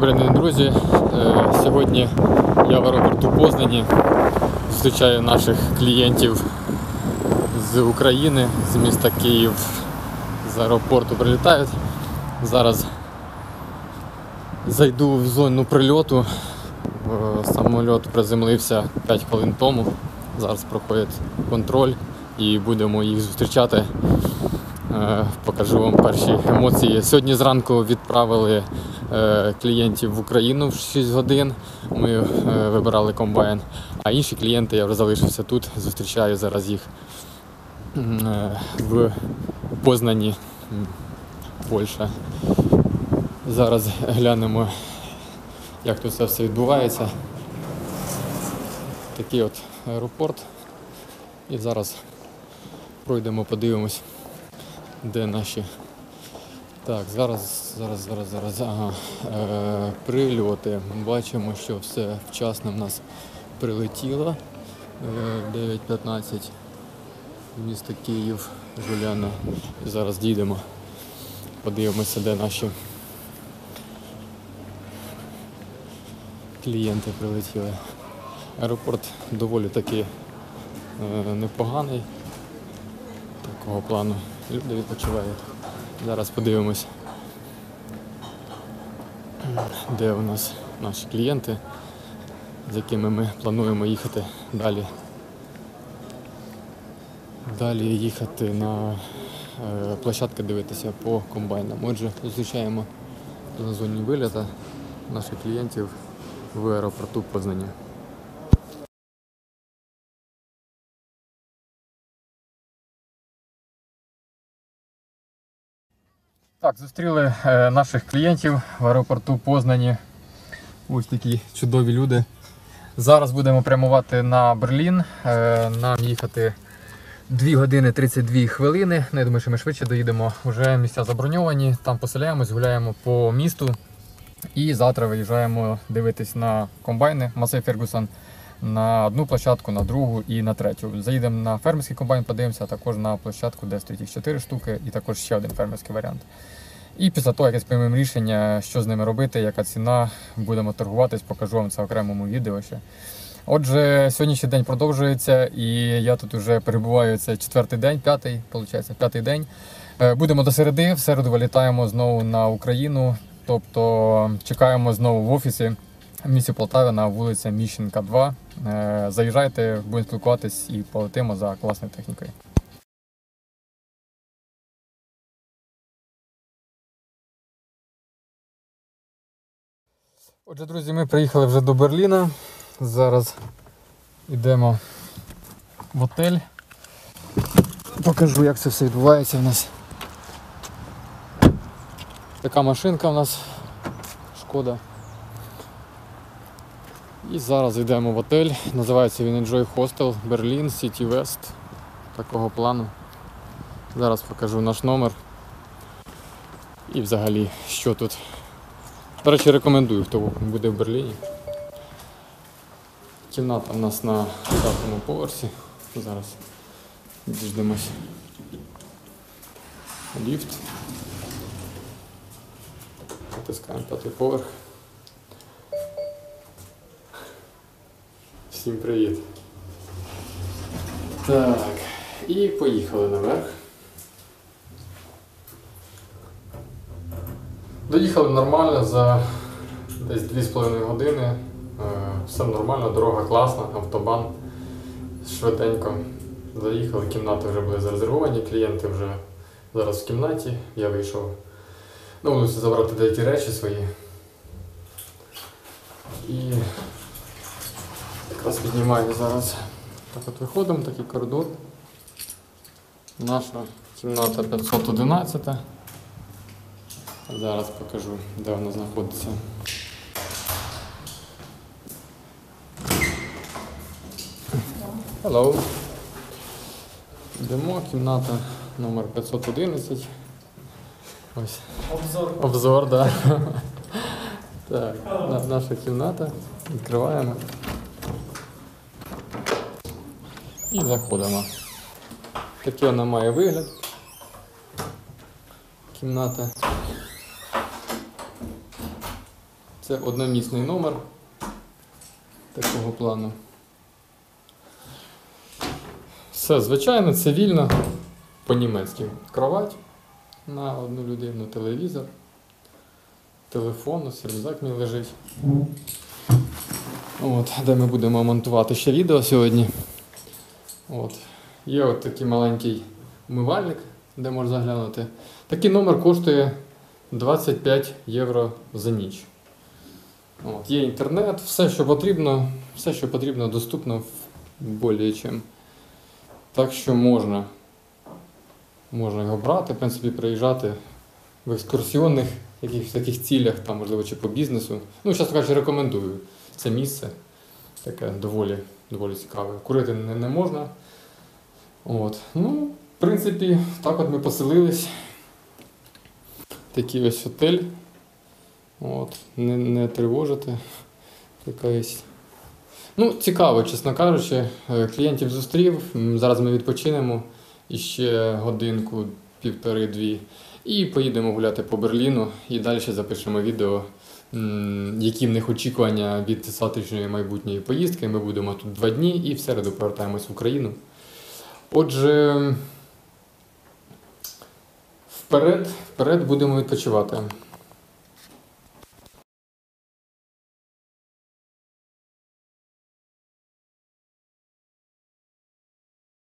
Добрий друзі. Е, Сьогодні я в аеропорту Познані зустрічаю наших клієнтів з України, з міста Київ, з аеропорту прилітають. Зараз зайду в зону прильоту. Е, Самоліт приземлився 5 хвилин тому. Зараз проходить контроль і будемо їх зустрічати. Е, Покажу вам перші емоції. Сьогодні зранку відправили е, клієнтів в Україну в 6 годин. Ми е, вибирали комбайн. А інші клієнти я вже залишився тут. Зустрічаю зараз їх в Познані, Польща. Зараз глянемо, як тут це все відбувається. Такий от аеропорт. І зараз пройдемо, подивимось де наші. Так, зараз, зараз, зараз, зараз. Ага. Е, прильоти. Бачимо, що все вчасно в нас прилетіло. Е, 9.15 місто Київ, Жуляна. Зараз дійдемо. Подивимося, де наші клієнти прилетіли. Аеропорт доволі таки е, непоганий такого плану. Люди відпочивають. Зараз подивимось, де у нас наші клієнти, з якими ми плануємо їхати далі. Далі їхати на е, площадки дивитися по комбайнам. Отже, зустрічаємо на зоні виліта наших клієнтів в аеропорту Познані. Так, зустріли е, наших клієнтів в аеропорту Познані. Ось такі чудові люди. Зараз будемо прямувати на Берлін. Е, нам їхати 2 години 32 хвилини. Ну, я думаю, що ми швидше доїдемо. Вже місця заброньовані. Там поселяємось, гуляємо по місту. І завтра виїжджаємо дивитись на комбайни Масей Фергусон на одну площадку, на другу і на третю. Заїдемо на фермерський комбайн, подивимося, а також на площадку, де стоїть їх 4 штуки, і також ще один фермерський варіант. І після того, як приймемо рішення, що з ними робити, яка ціна, будемо торгуватись, покажу вам це в окремому відео ще. Отже, сьогоднішній день продовжується, і я тут вже перебуваю. Це четвертий день, п'ятий, виходить, п'ятий день. Е, Будемо до середи. В середу вилітаємо знову на Україну. Тобто чекаємо знову в офісі в місті Полтаві на вулиці Міщенка 2. Е, Заїжджайте, будемо спілкуватись і полетимо за класною технікою. Отже, друзі, ми приїхали вже до Берліна. Зараз йдемо в готель. Покажу, як це все відбувається в нас. Така машинка в нас шкода. І зараз йдемо в готель. Називається він Enjoy Hostel Berlin City West. Такого плану. Зараз покажу наш номер. І взагалі, що тут. До речі, рекомендую, хто буде в Берліні. Кімната в нас на п'ятому поверсі. Зараз діждемось. Ліфт. Натискаємо п'ятий поверх. Всім привіт. Так, і поїхали наверх. Доїхали нормально за десь 2,5 години. Е, Все нормально, дорога класна, автобан швиденько. Заїхали, кімнати вже були зарезервовані, клієнти вже зараз в кімнаті. Я вийшов на вулицю забрати деякі речі свої. І якраз піднімаю зараз. Так от виходимо, такий коридор. Наша кімната 511. Зараз покажу, де вона знаходиться. Hello. Йдемо, кімната номер 511. Ось. Обзор. Обзор, да. Так, наша кімната. Відкриваємо. І заходимо. Такий вона має вигляд. Кімната. Це одномісний номер такого плану. Все звичайно, цивільно, по-німецьки. Кровать на одну людину, телевізор, телефон, ось рюкзак мій лежить. От, де ми будемо монтувати ще відео сьогодні. От. Є от такий маленький умивальник, де можна заглянути. Такий номер коштує 25 євро за ніч. От, є інтернет, все, що потрібно, все, що потрібно, доступно более чим. Так що можна, можна його брати, в принципі, приїжджати в екскурсіонних якихось таких цілях, там, можливо, чи по бізнесу. Ну, чесно кажучи, рекомендую це місце. Таке доволі, доволі цікаве. Курити не, не можна. От. Ну, в принципі, так от ми поселились. Такий ось готель. От. Не, не тривожити. Якась. Ну, цікаво, чесно кажучи. Е, Клієнтів зустрів. Зараз ми відпочинемо іще годинку, півтори-дві. І поїдемо гуляти по Берліну. І далі запишемо відео, які в них очікування від завтрашньої майбутньої поїздки. Ми будемо тут два дні і в середу повертаємось в Україну. Отже, вперед, вперед будемо відпочивати.